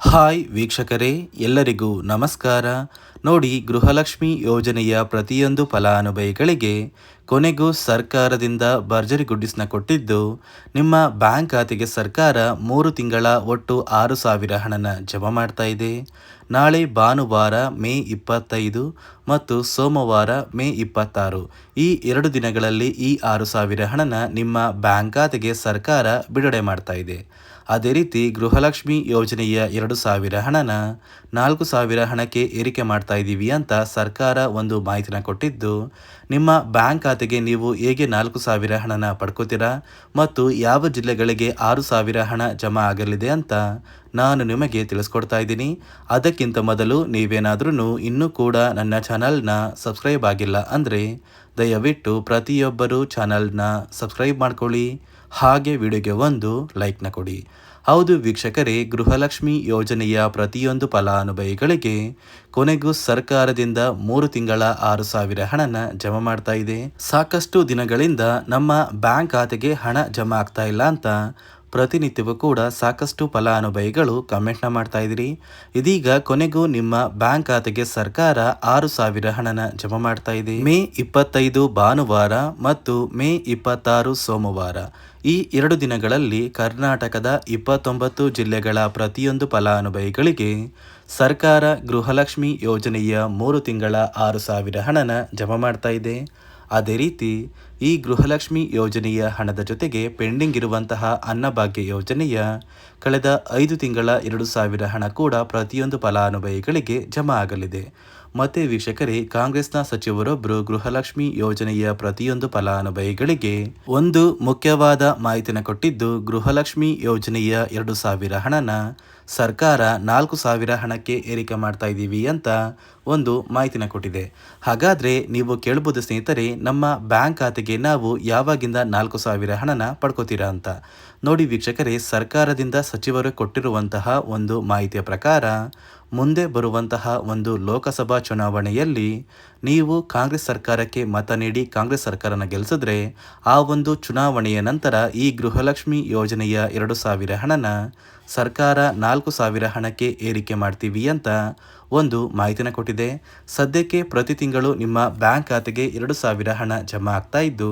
Hi ವೀಕ್ಷಕರೇ, ಎಲ್ಲರಿಗೂ ನಮಸ್ಕಾರ. ನೋಡಿ, ಗೃಹಲಕ್ಷ್ಮಿ ಯೋಜನೆಯ ಪ್ರತಿಯೊಂದು ಫಲಾನುಭವಿಗಳಿಗೆ ಕೊನೆಗೂ ಸರ್ಕಾರದಿಂದ ಭರ್ಜರಿ ಗುಡ್ಡಿಸ್ನ ಕೊಟ್ಟಿದ್ದು, ನಿಮ್ಮ ಬ್ಯಾಂಕ್ ಖಾತೆಗೆ ಸರ್ಕಾರ ಮೂರು ತಿಂಗಳ ಒಟ್ಟು ಆರು ಸಾವಿರ ಹಣನ ಜಮಾ ಮಾಡ್ತಾ ಇದೆ. ನಾಳೆ ಭಾನುವಾರ ಮೇ ಇಪ್ಪತ್ತೈದು ಮತ್ತು ಸೋಮವಾರ ಮೇ ಇಪ್ಪತ್ತಾರು. ಈ ಎರಡು ದಿನಗಳಲ್ಲಿ ಈ ಆರು ಸಾವಿರ ಹಣನ ನಿಮ್ಮ ಬ್ಯಾಂಕ್ ಖಾತೆಗೆ ಸರ್ಕಾರ ಬಿಡುಗಡೆ ಮಾಡ್ತಾ ಇದೆ. ಅದೇ ರೀತಿ ಗೃಹಲಕ್ಷ್ಮಿ ಯೋಜನೆಯ ಎರಡು ಸಾವಿರ ಹಣನ ನಾಲ್ಕು ಸಾವಿರ ಹಣಕ್ಕೆ ಏರಿಕೆ ಮಾಡ್ತಾ ಇದ್ದೀವಿ ಅಂತ ಸರ್ಕಾರ ಒಂದು ಮಾಹಿತಿನ ಕೊಟ್ಟಿದ್ದು, ನಿಮ್ಮ ಬ್ಯಾಂಕ್ ಖಾತೆಗೆ ನೀವು ಹೇಗೆ ನಾಲ್ಕು ಸಾವಿರ ಹಣನ ಪಡ್ಕೋತೀರಾ ಮತ್ತು ಯಾವ ಜಿಲ್ಲೆಗಳಿಗೆ ಆರು ಸಾವಿರ ಹಣ ಜಮಾ ಆಗಲಿದೆ ಅಂತ ನಾನು ನಿಮಗೆ ತಿಳಿಸ್ಕೊಡ್ತಾ ಇದ್ದೀನಿ. ಅದಕ್ಕಿಂತ ಮೊದಲು ನೀವೇನಾದ್ರೂ ಇನ್ನೂ ಕೂಡ ನನ್ನ ಚಾನಲ್ನ ಸಬ್ಸ್ಕ್ರೈಬ್ ಆಗಿಲ್ಲ ಅಂದರೆ ದಯವಿಟ್ಟು ಪ್ರತಿಯೊಬ್ಬರೂ ಚಾನಲ್ನ ಸಬ್ಸ್ಕ್ರೈಬ್ ಮಾಡ್ಕೊಳ್ಳಿ. ಹಾಗೆ ವಿಡಿಯೋಗೆ ಒಂದು ಲೈಕ್ನ ಕೊಡಿ. ಹೌದು ವೀಕ್ಷಕರೇ, ಗೃಹಲಕ್ಷ್ಮಿ ಯೋಜನೆಯ ಪ್ರತಿಯೊಂದು ಫಲಾನುಭವಿಗಳಿಗೆ ಕೊನೆಗೂ ಸರ್ಕಾರದಿಂದ ಮೂರು ತಿಂಗಳ ಆರು ಸಾವಿರ ಹಣನ ಜಮಾ ಮಾಡ್ತಾ ಇದೆ. ಸಾಕಷ್ಟು ದಿನಗಳಿಂದ ನಮ್ಮ ಬ್ಯಾಂಕ್ ಖಾತೆಗೆ ಹಣ ಜಮಾ ಆಗ್ತಾ ಇಲ್ಲ ಅಂತ ಪ್ರತಿನಿತ್ಯವೂ ಕೂಡ ಸಾಕಷ್ಟು ಫಲಾನುಭವಿಗಳು ಕಮೆಂಟ್ನ ಮಾಡ್ತಾ ಇದ್ದೀರಿ. ಇದೀಗ ಕೊನೆಗೂ ನಿಮ್ಮ ಬ್ಯಾಂಕ್ ಖಾತೆಗೆ ಸರ್ಕಾರ ಆರು ಸಾವಿರ ಹಣನ ಜಮಾ ಮಾಡ್ತಾ ಇದೆ. ಮೇ ಇಪ್ಪತ್ತೈದು ಭಾನುವಾರ ಮತ್ತು ಮೇ ಇಪ್ಪತ್ತಾರು ಸೋಮವಾರ ಈ ಎರಡು ದಿನಗಳಲ್ಲಿ ಕರ್ನಾಟಕದ ಇಪ್ಪತ್ತೊಂಬತ್ತು ಜಿಲ್ಲೆಗಳ ಪ್ರತಿಯೊಂದು ಫಲಾನುಭವಿಗಳಿಗೆ ಸರ್ಕಾರ ಗೃಹಲಕ್ಷ್ಮಿ ಯೋಜನೆಯ ಮೂರು ತಿಂಗಳ ಆರು ಸಾವಿರ ಹಣನ ಜಮಾ ಮಾಡ್ತಾ ಇದೆ. ಅದೇ ರೀತಿ ಈ ಗೃಹಲಕ್ಷ್ಮಿ ಯೋಜನೆಯ ಹಣದ ಜೊತೆಗೆ ಪೆಂಡಿಂಗ್ ಇರುವಂತಹ ಅನ್ನಭಾಗ್ಯ ಯೋಜನೆಯ ಕಳೆದ ಐದು ತಿಂಗಳ ಎರಡು ಸಾವಿರ ಹಣ ಕೂಡ ಪ್ರತಿಯೊಂದು ಫಲಾನುಭವಿಗಳಿಗೆ ಜಮಾ ಆಗಲಿದೆ. ಮತ್ತೆ ವೀಕ್ಷಕರೇ, ಕಾಂಗ್ರೆಸ್ನ ಸಚಿವರೊಬ್ಬರು ಗೃಹಲಕ್ಷ್ಮಿ ಯೋಜನೆಯ ಪ್ರತಿಯೊಂದು ಫಲಾನುಭವಿಗಳಿಗೆ ಒಂದು ಮುಖ್ಯವಾದ ಮಾಹಿತಿನ ಕೊಟ್ಟಿದ್ದು, ಗೃಹಲಕ್ಷ್ಮಿ ಯೋಜನೆಯ ಎರಡು ಸಾವಿರ ಹಣನ ಸರ್ಕಾರ ನಾಲ್ಕು ಸಾವಿರ ಹಣಕ್ಕೆ ಏರಿಕೆ ಮಾಡ್ತಾ ಇದ್ದೀವಿ ಅಂತ ಒಂದು ಮಾಹಿತಿನ ಕೊಟ್ಟಿದೆ. ಹಾಗಾದರೆ ನೀವು ಕೇಳ್ಬೋದು ಸ್ನೇಹಿತರೆ, ನಮ್ಮ ಬ್ಯಾಂಕ್ ಖಾತೆಗೆ ನಾವು ಯಾವಾಗಿಂದ ನಾಲ್ಕು ಸಾವಿರ ಹಣನ ಪಡ್ಕೋತೀರಾ ಅಂತ. ನೋಡಿ ವೀಕ್ಷಕರೇ, ಸರ್ಕಾರದಿಂದ ಸಚಿವರು ಕೊಟ್ಟಿರುವಂತಹ ಒಂದು ಮಾಹಿತಿಯ ಪ್ರಕಾರ ಮುಂದೆ ಬರುವಂತಹ ಒಂದು ಲೋಕಸಭಾ ಚುನಾವಣೆಯಲ್ಲಿ ನೀವು ಕಾಂಗ್ರೆಸ್ ಸರ್ಕಾರಕ್ಕೆ ಮತ ನೀಡಿ ಕಾಂಗ್ರೆಸ್ ಸರ್ಕಾರನ ಗೆಲ್ಲಿಸಿದ್ರೆ ಆ ಒಂದು ಚುನಾವಣೆಯ ನಂತರ ಈ ಗೃಹಲಕ್ಷ್ಮಿ ಯೋಜನೆಯ ಎರಡು ಸಾವಿರ ಹಣನ ಸರ್ಕಾರ ನಾಲ್ಕು ಸಾವಿರ ಹಣಕ್ಕೆ ಏರಿಕೆ ಮಾಡ್ತೀವಿ ಅಂತ ಒಂದು ಮಾಹಿತಿನ ಕೊಟ್ಟಿದೆ. ಸದ್ಯಕ್ಕೆ ಪ್ರತಿ ತಿಂಗಳು ನಿಮ್ಮ ಬ್ಯಾಂಕ್ ಖಾತೆಗೆ ಎರಡು ಸಾವಿರ ಹಣ ಜಮಾ ಆಗ್ತಾ ಇದ್ದು,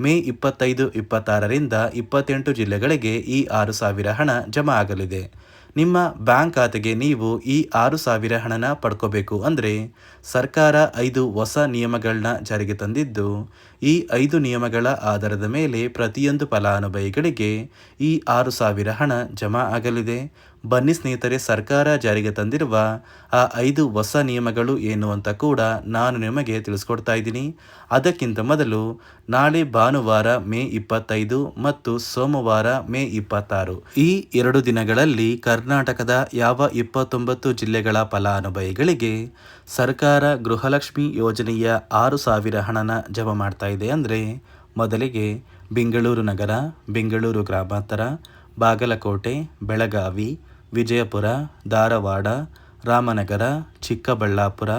ಮೇ ಇಪ್ಪತ್ತೈದು ಇಪ್ಪತ್ತಾರರಿಂದ ಇಪ್ಪತ್ತೆಂಟು ಜಿಲ್ಲೆಗಳಿಗೆ ಈ ಆರು ಸಾವಿರ ಹಣ ಜಮಾ ಆಗಲಿದೆ. ನಿಮ್ಮ ಬ್ಯಾಂಕ್ ಖಾತೆಗೆ ನೀವು ಈ ಆರು ಸಾವಿರ ಹಣನ ಪಡ್ಕೋಬೇಕು ಅಂದರೆ ಸರ್ಕಾರ ಐದು ಹೊಸ ನಿಯಮಗಳನ್ನ ಜಾರಿಗೆ ತಂದಿದ್ದು, ಈ ಐದು ನಿಯಮಗಳ ಆಧಾರದ ಮೇಲೆ ಪ್ರತಿಯೊಂದು ಫಲಾನುಭವಿಗಳಿಗೆ ಈ ಆರು ಸಾವಿರ ಹಣ ಜಮಾ ಆಗಲಿದೆ. ಬನ್ನಿ ಸ್ನೇಹಿತರೆ, ಸರ್ಕಾರ ಜಾರಿಗೆ ತಂದಿರುವ ಆ ಐದು ಹೊಸ ನಿಯಮಗಳು ಏನು ಅಂತ ಕೂಡ ನಾನು ನಿಮಗೆ ತಿಳಿಸ್ಕೊಡ್ತಾ ಇದ್ದೀನಿ. ಅದಕ್ಕಿಂತ ಮೊದಲು ನಾಳೆ ಭಾನುವಾರ ಮೇ ಇಪ್ಪತ್ತೈದು ಮತ್ತು ಸೋಮವಾರ ಮೇ ಇಪ್ಪತ್ತಾರು. ಈ ಎರಡು ದಿನಗಳಲ್ಲಿ ಕರ್ನಾಟಕದ ಯಾವ ಇಪ್ಪತ್ತೊಂಬತ್ತು ಜಿಲ್ಲೆಗಳ ಫಲಾನುಭವಿಗಳಿಗೆ ಸರ್ಕಾರ ಗೃಹಲಕ್ಷ್ಮಿ ಯೋಜನೆಯ ಆರು ಸಾವಿರ ಹಣನ ಜಮಾ ಮಾಡ್ತಾ ಇದೆ ಅಂದರೆ ಮೊದಲಿಗೆ ಬೆಂಗಳೂರು ನಗರ, ಬೆಂಗಳೂರು ಗ್ರಾಮಾಂತರ, ಬಾಗಲಕೋಟೆ, ಬೆಳಗಾವಿ ವಿಜಯಪುರ, ಧಾರವಾಡ, ರಾಮನಗರ, ಚಿಕ್ಕಬಳ್ಳಾಪುರ,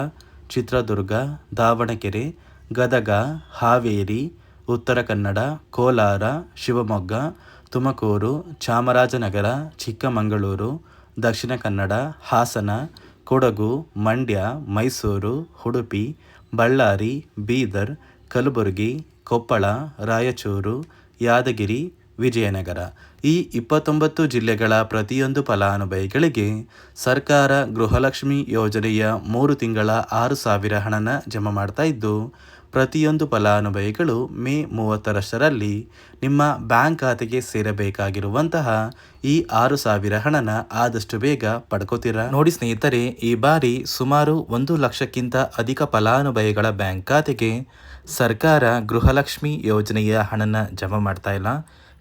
ಚಿತ್ರದುರ್ಗ, ದಾವಣಗೆರೆ, ಗದಗ, ಹಾವೇರಿ, ಉತ್ತರ ಕನ್ನಡ, ಕೋಲಾರ, ಶಿವಮೊಗ್ಗ, ತುಮಕೂರು, ಚಾಮರಾಜನಗರ, ಚಿಕ್ಕಮಗಳೂರು, ದಕ್ಷಿಣ ಕನ್ನಡ, ಹಾಸನ, ಕೊಡಗು, ಮಂಡ್ಯ, ಮೈಸೂರು, ಉಡುಪಿ, ಬಳ್ಳಾರಿ, ಬೀದರ್, ಕಲಬುರಗಿ, ಕೊಪ್ಪಳ, ರಾಯಚೂರು, ಯಾದಗಿರಿ ವಿಜಯನಗರ. ಈ ಇಪ್ಪತ್ತೊಂಬತ್ತು ಜಿಲ್ಲೆಗಳ ಪ್ರತಿಯೊಂದು ಫಲಾನುಭವಿಗಳಿಗೆ ಸರ್ಕಾರ ಗೃಹಲಕ್ಷ್ಮಿ ಯೋಜನೆಯ ಮೂರು ತಿಂಗಳ ಆರು ಸಾವಿರ ಹಣನ ಜಮಾ ಮಾಡ್ತಾ ಇದ್ದು, ಪ್ರತಿಯೊಂದು ಫಲಾನುಭವಿಗಳು ಮೇ ಮೂವತ್ತರಷ್ಟರಲ್ಲಿ ನಿಮ್ಮ ಬ್ಯಾಂಕ್ ಖಾತೆಗೆ ಸೇರಬೇಕಾಗಿರುವಂತಹ ಈ ಆರು ಸಾವಿರ ಹಣನ ಆದಷ್ಟು ಬೇಗ ಪಡ್ಕೋತೀರಾ? ನೋಡಿ ಸ್ನೇಹಿತರೆ, ಈ ಬಾರಿ ಸುಮಾರು ಒಂದು ಲಕ್ಷಕ್ಕಿಂತ ಅಧಿಕ ಫಲಾನುಭವಿಗಳ ಬ್ಯಾಂಕ್ ಖಾತೆಗೆ ಸರ್ಕಾರ ಗೃಹಲಕ್ಷ್ಮಿ ಯೋಜನೆಯ ಹಣನ ಜಮಾ ಮಾಡ್ತಾ ಇಲ್ಲ.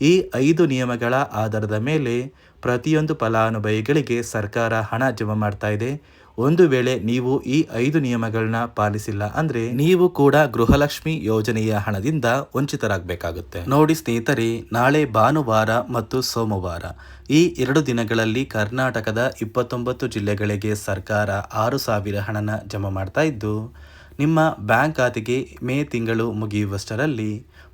ಈ ಐದು ನಿಯಮಗಳ ಆಧಾರದ ಮೇಲೆ ಪ್ರತಿಯೊಂದು ಫಲಾನುಭವಿಗಳಿಗೆ ಸರ್ಕಾರ ಹಣ ಜಮಾ ಮಾಡ್ತಾ ಇದೆ. ಒಂದು ವೇಳೆ ನೀವು ಈ ಐದು ನಿಯಮಗಳನ್ನ ಪಾಲಿಸಿಲ್ಲ ಅಂದ್ರೆ ನೀವು ಕೂಡ ಗೃಹಲಕ್ಷ್ಮಿ ಯೋಜನೆಯ ಹಣದಿಂದ ವಂಚಿತರಾಗಬೇಕಾಗುತ್ತೆ. ನೋಡಿ ಸ್ನೇಹಿತರೆ, ನಾಳೆ ಭಾನುವಾರ ಮತ್ತು ಸೋಮವಾರ ಈ ಎರಡು ದಿನಗಳಲ್ಲಿ ಕರ್ನಾಟಕದ ಇಪ್ಪತ್ತೊಂಬತ್ತು ಜಿಲ್ಲೆಗಳಿಗೆ ಸರ್ಕಾರ ಆರು ಸಾವಿರ ಹಣನ ಜಮಾ ಮಾಡ್ತಾ ಇದ್ದು, ನಿಮ್ಮ ಬ್ಯಾಂಕ್ ಖಾತೆಗೆ ಮೇ ತಿಂಗಳು ಮುಗಿಯುವಷ್ಟರಲ್ಲಿ